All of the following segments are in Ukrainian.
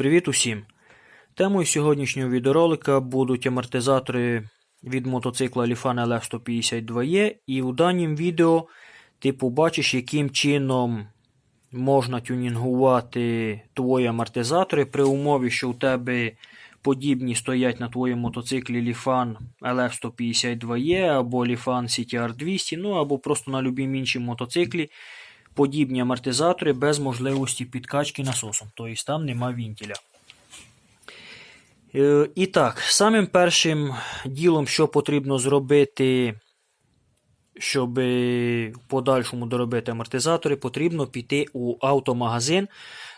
Привіт усім! Темою сьогоднішнього відеоролика будуть амортизатори від мотоцикла Lifan LF152E і у данім відео ти побачиш, яким чином можна тюнінгувати твої амортизатори при умові, що у тебе подібні стоять на твоєму мотоциклі Lifan LF152E або Lifan CTR 200, ну або просто на будь-якому іншому мотоциклі подібні амортизатори без можливості підкачки насосом, тобто там нема вінтіля. Е, І так, самим першим ділом, що потрібно зробити, щоб в подальшому доробити амортизатори, потрібно піти у автомагазин.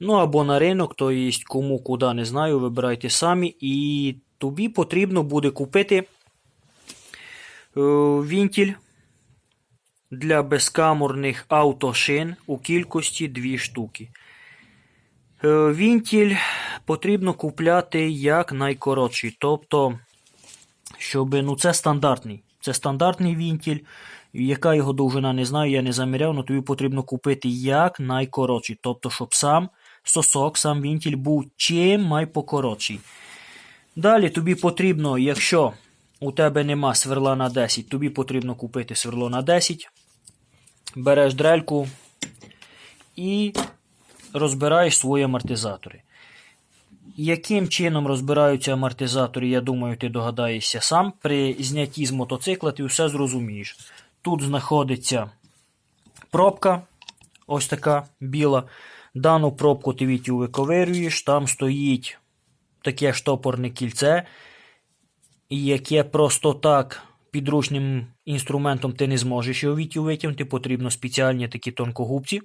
Ну або на ринок, тобто кому куди не знаю, вибирайте самі. І тобі потрібно буде купити е, вінтіль для безкамерних автошин у кількості 2 штуки. Е, Вінтіль потрібно купляти як найкоротший. Тобто, щоб ну це стандартний. Це стандартний вінтіль. Яка його довжина, не знаю, я не заміряв, але тобі потрібно купити як найкоротший. Тобто, щоб сам сосок, сам вінтіль був чим найпокоротший. Далі тобі потрібно, якщо у тебе нема сверла на 10, тобі потрібно купити сверло на 10. Береш дрельку і розбираєш свої амортизатори. Яким чином розбираються амортизатори, я думаю, ти догадаєшся сам. При знятті з мотоцикла ти все зрозумієш. Тут знаходиться пробка, ось така біла. Дану пробку ти вітю виковирюєш, там стоїть таке штопорне кільце, яке просто так підручним інструментом ти не зможеш його вітю витягнути. Потрібно спеціальні такі тонкогубці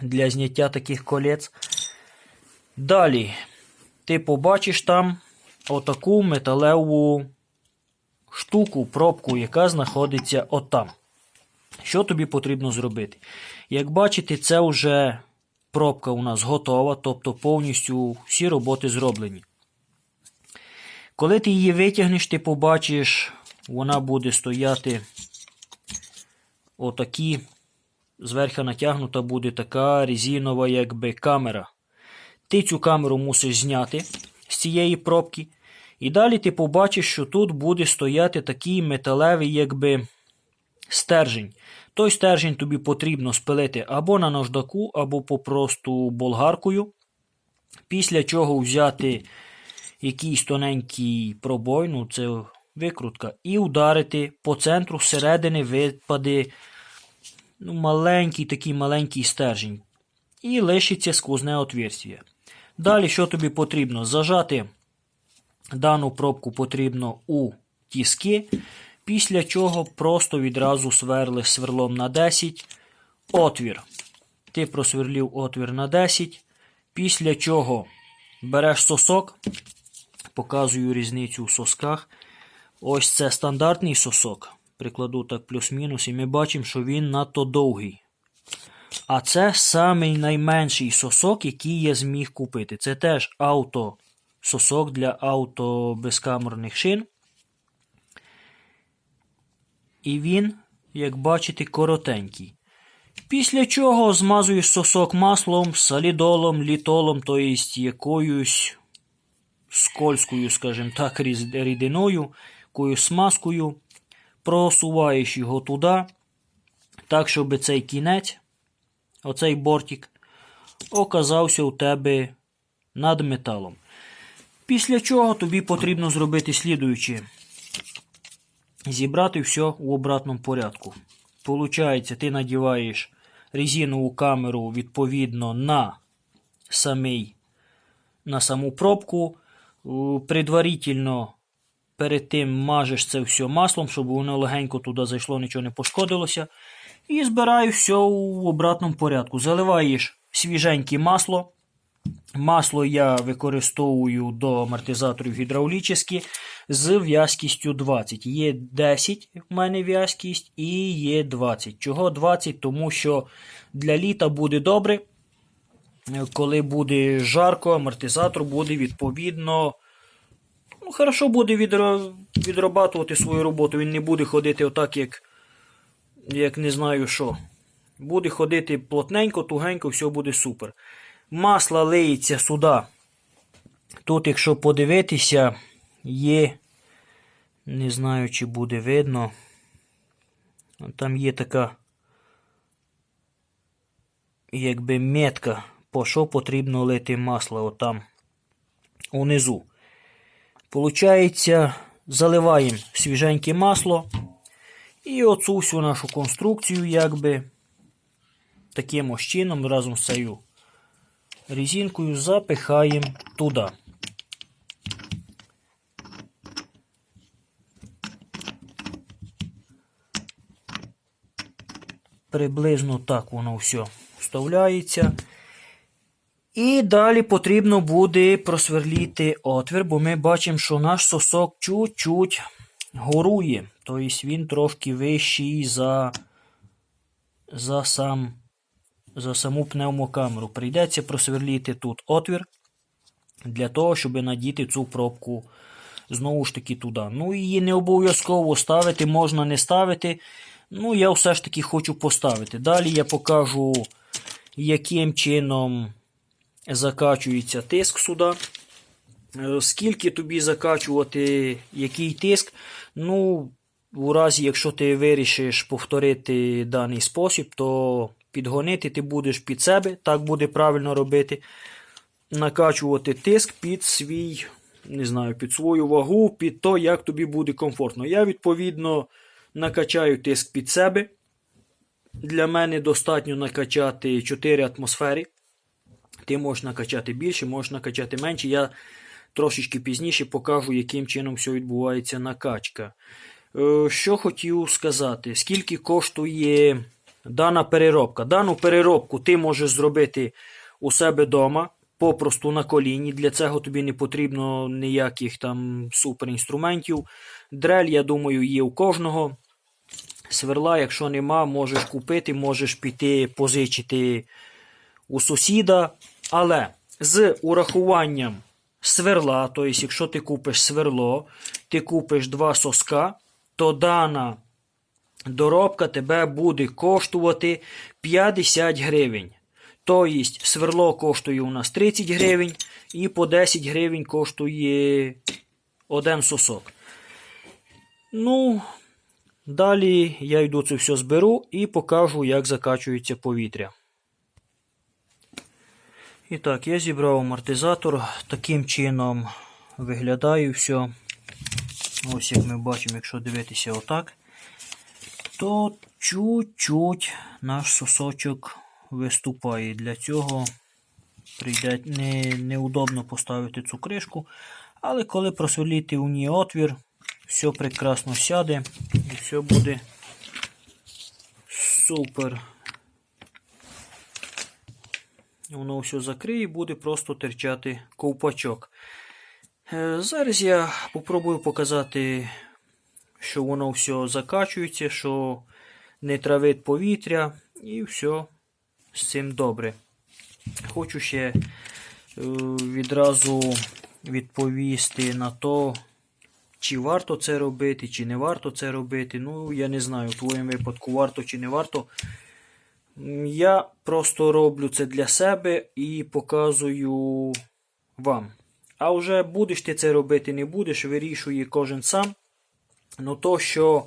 для зняття таких колець. Далі ти побачиш там отаку металеву штуку, пробку, яка знаходиться отам. Що тобі потрібно зробити? Як бачите, це вже пробка у нас готова, тобто повністю всі роботи зроблені. Коли ти її витягнеш, ти побачиш, вона буде стояти отакі, зверху натягнута буде така резинова якби камера. Ти цю камеру мусиш зняти з цієї пробки. І далі ти побачиш, що тут буде стояти такий металевий якби стержень. Той стержень тобі потрібно спилити або на наждаку, або попросту болгаркою. Після чого взяти якийсь тоненький пробой, ну це викрутка, і ударити по центру зсередини випаде ну, маленький такий маленький стержень. І лишиться сквозне отверстие. Далі, що тобі потрібно? Зажати дану пробку потрібно у тіски, після чого просто відразу сверлиш сверлом на 10 отвір. Ти просверлів отвір на 10, після чого береш сосок, показую різницю у сосках. Ось це стандартний сосок. Прикладу так плюс-мінус, і ми бачимо, що він надто довгий. А це самий найменший сосок, який я зміг купити. Це теж авто сосок для авто безкамерних шин. І він, як бачите, коротенький. Після чого змазую сосок маслом, солідолом, літолом, тобто якоюсь скользкою, скажімо так, рідиною, якоюсь смазкою. Просуваєш його туди, так, щоб цей кінець, оцей бортик, оказався у тебе над металом. Після чого тобі потрібно зробити слідуюче. Зібрати все у обратному порядку. Получається, ти надіваєш резинову камеру відповідно на самий, на саму пробку. Предварительно перед тим мажеш це все маслом, щоб воно легенько туди зайшло, нічого не пошкодилося. І збираєш все у обратному порядку. Заливаєш свіженьке масло. Масло я використовую до амортизаторів гідравлічні з в'язкістю 20. Є 10 в мене в'язкість і є 20. Чого 20? Тому що для літа буде добре. Коли буде жарко, амортизатор буде відповідно. Ну, хорошо буде відрабатувати свою роботу. Він не буде ходити отак, як, як не знаю що. Буде ходити плотненько, тугенько, все буде супер. Масло лиється сюди Тут, якщо подивитися, є, не знаю, чи буде видно. Там є така, якби метка, по що потрібно лити масло отам унизу. Получається, заливаємо свіженьке масло і оцю всю нашу конструкцію, якби таким ось чином разом з цією резинкою запихаємо туди. Приблизно так воно все вставляється. І далі потрібно буде просверліти отвір, бо ми бачимо, що наш сосок чуть-чуть горує. Тобто він трошки вищий за, за, сам, за саму пневмокамеру. Прийдеться просверліти тут отвір для того, щоб надіти цю пробку знову ж таки туди. Ну, її не обов'язково ставити, можна не ставити. Ну, я все ж таки хочу поставити. Далі я покажу, яким чином закачується тиск сюди. Е, Скільки тобі закачувати, який тиск. Ну, у разі, якщо ти вирішиш повторити даний спосіб, то підгонити ти будеш під себе, так буде правильно робити. Накачувати тиск під свій, не знаю, під свою вагу, під то, як тобі буде комфортно. Я, відповідно, накачаю тиск під себе. Для мене достатньо накачати 4 атмосфери. Ти можеш накачати більше, можеш накачати менше. Я трошечки пізніше покажу, яким чином все відбувається накачка. Е, Що хотів сказати, скільки коштує дана переробка? Дану переробку ти можеш зробити у себе вдома, попросту на коліні. Для цього тобі не потрібно ніяких там суперінструментів. Дрель, я думаю, є у кожного. Сверла, якщо нема, можеш купити, можеш піти позичити у сусіда. Але з урахуванням сверла, тобто, якщо ти купиш сверло, ти купиш два соска, то дана доробка тебе буде коштувати 50 гривень. Тобто сверло коштує у нас 30 гривень і по 10 гривень коштує один сосок. Ну, далі я йду це все зберу і покажу, як закачується повітря. І так, я зібрав амортизатор. Таким чином виглядає все. Ось як ми бачимо, якщо дивитися отак, то чуть-чуть наш сосочок виступає. Для цього прийде не, неудобно поставити цю кришку. Але коли просверліти у ній отвір, все прекрасно сяде і все буде супер. Воно все закриє і буде просто терчати ковпачок. Е, Зараз я попробую показати, що воно все закачується, що не травить повітря і все з цим добре. Хочу ще е, відразу відповісти на то, чи варто це робити, чи не варто це робити. Ну, я не знаю, в твоєму випадку варто чи не варто. Я просто роблю це для себе і показую вам. А вже будеш ти це робити, не будеш, вирішує кожен сам. Ну то, що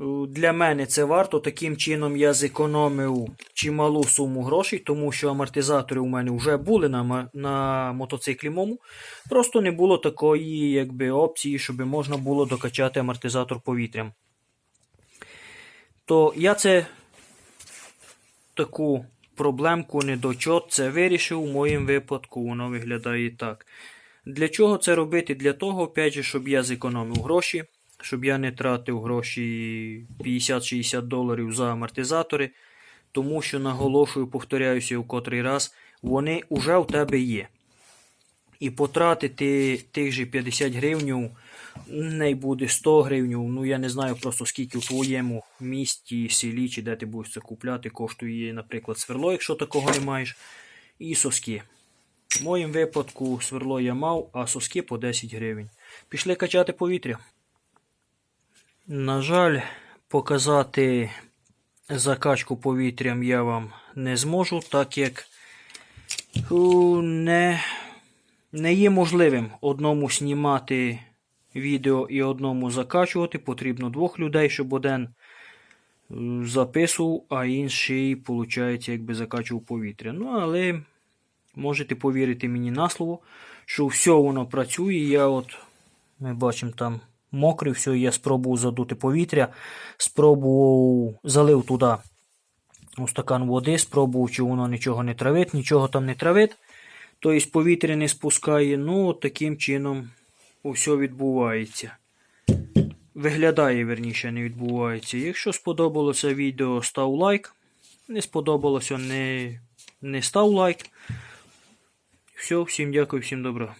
е, для мене це варто, таким чином я зекономив чималу суму грошей, тому що амортизатори у мене вже були на, на мотоциклі мому. Просто не було такої якби, опції, щоб можна було докачати амортизатор повітрям. То я це таку проблемку недочот це вирішив у моєму випадку, воно виглядає так. Для чого це робити? Для того, опять же, щоб я зекономив гроші, щоб я не тратив гроші 50-60 доларів за амортизатори, тому що наголошую, повторяюся в котрий раз, вони вже у тебе є. І потратити тих же 50 гривень, не буде 100 гривень, ну я не знаю просто скільки у твоєму місті, селі, чи де ти будеш це купляти, коштує, наприклад, сверло, якщо такого не маєш, і соски. В моєму випадку сверло я мав, а соски по 10 гривень. Пішли качати повітря. На жаль, показати закачку повітрям я вам не зможу, так як не, Не є можливим одному знімати відео і одному закачувати. Потрібно двох людей, щоб один е, записував, а інший, виходить, якби закачував повітря. Ну, але можете повірити мені на слово, що все воно працює. Я от, ми бачимо там мокре, все, я спробував задути повітря, спробував, залив туди у стакан води, спробував, чи воно нічого не травить, нічого там не травить. Тобто повітря не спускає. Ну, таким чином усе відбувається. Виглядає, верніше, не відбувається. Якщо сподобалося відео, став лайк. Не сподобалося, не, не став лайк. Все, всім дякую, всім добра.